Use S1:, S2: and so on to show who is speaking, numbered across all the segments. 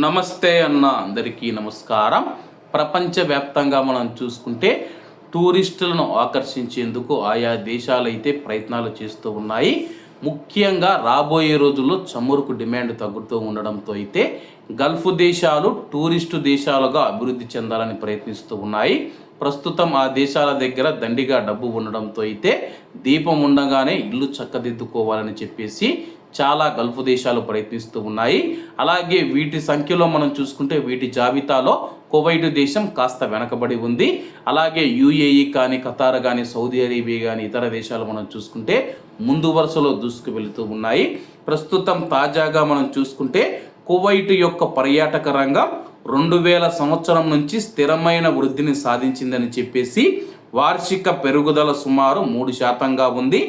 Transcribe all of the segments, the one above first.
S1: నమస్తే అన్న అందరికీ నమస్కారం. ప్రపంచవ్యాప్తంగా మనం చూసుకుంటే టూరిస్టులను ఆకర్షించేందుకు ఆయా దేశాలు అయితే ప్రయత్నాలు చేస్తూ ఉన్నాయి. ముఖ్యంగా రాబోయే రోజుల్లో చమురుకు డిమాండ్ తగ్గుతూ ఉండడంతో అయితే గల్ఫ్ దేశాలు టూరిస్టు దేశాలుగా అభివృద్ధి చెందాలని ప్రయత్నిస్తూ ఉన్నాయి. ప్రస్తుతం ఆ దేశాల దగ్గర దండిగా డబ్బు ఉండడంతో అయితే దీపం ఉండగానే ఇల్లు చక్కదిద్దుకోవాలని చెప్పేసి చాలా గల్ఫ్ దేశాలు ప్రయత్నిస్తూ ఉన్నాయి. అలాగే వీటి సంఖ్యలో మనం చూసుకుంటే వీటి జాబితాలో కువైట్ దేశం కాస్త వెనకబడి ఉంది. అలాగే యుఏఈ కానీ ఖతార్ కానీ సౌదీ అరేబియా కానీ ఇతర దేశాలు మనం చూసుకుంటే ముందు వరుసలో దూసుకు వెళుతూ ఉన్నాయి. ప్రస్తుతం తాజాగా మనం చూసుకుంటే కువైట్ యొక్క పర్యాటక రంగం రెండు వేల సంవత్సరం నుంచి స్థిరమైన వృద్ధిని సాధించిందని చెప్పేసి వార్షిక పెరుగుదల సుమారు మూడు శాతంగా ఉంది.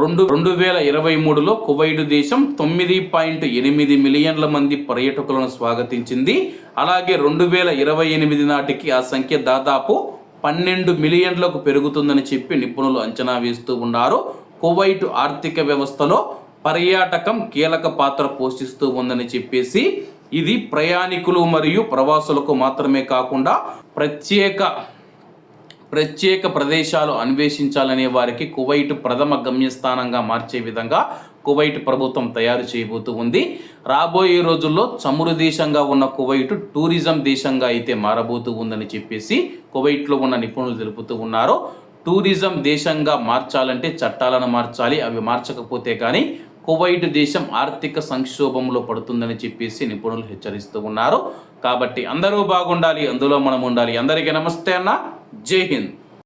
S1: రెండు రెండు వేల ఇరవై మూడులో కువైట్ దేశం తొమ్మిది పాయింట్ ఎనిమిది మిలియన్ల మంది పర్యాటకులను స్వాగతించింది. అలాగే రెండు వేల ఇరవై ఎనిమిది నాటికి ఆ సంఖ్య దాదాపు పన్నెండు మిలియన్లకు పెరుగుతుందని చెప్పి నిపుణులు అంచనా వేస్తూ ఉన్నారు. కువైట్ ఆర్థిక వ్యవస్థలో పర్యాటకం కీలక పాత్ర పోషిస్తూ ఉందని చెప్పేసి ఇది ప్రయాణికులు మరియు ప్రవాసులకు మాత్రమే కాకుండా ప్రత్యేక ప్రత్యేక ప్రదేశాలు అన్వేషించాలనే వారికి కువైట్ ప్రథమ గమ్యస్థానంగా మార్చే విధంగా కువైట్ ప్రభుత్వం తయారు చేయబోతూ ఉంది. రాబోయే రోజుల్లో చమురు దేశంగా ఉన్న కువైట్ టూరిజం దేశంగా అయితే మారబోతూ ఉందని చెప్పేసి కువైట్లో ఉన్న నిపుణులు తెలుపుతూ ఉన్నారు. టూరిజం దేశంగా మార్చాలంటే చట్టాలను మార్చాలి అవి మార్చకపోతే కానీ కువైట్ దేశం ఆర్థిక సంక్షోభంలో పడుతుందని చెప్పేసి నిపుణులు హెచ్చరిస్తూ ఉన్నారు. కాబట్టి అందరూ బాగుండాలి అందులో మనం ఉండాలి అందరికీ నమస్తే అన్న. जय हिंद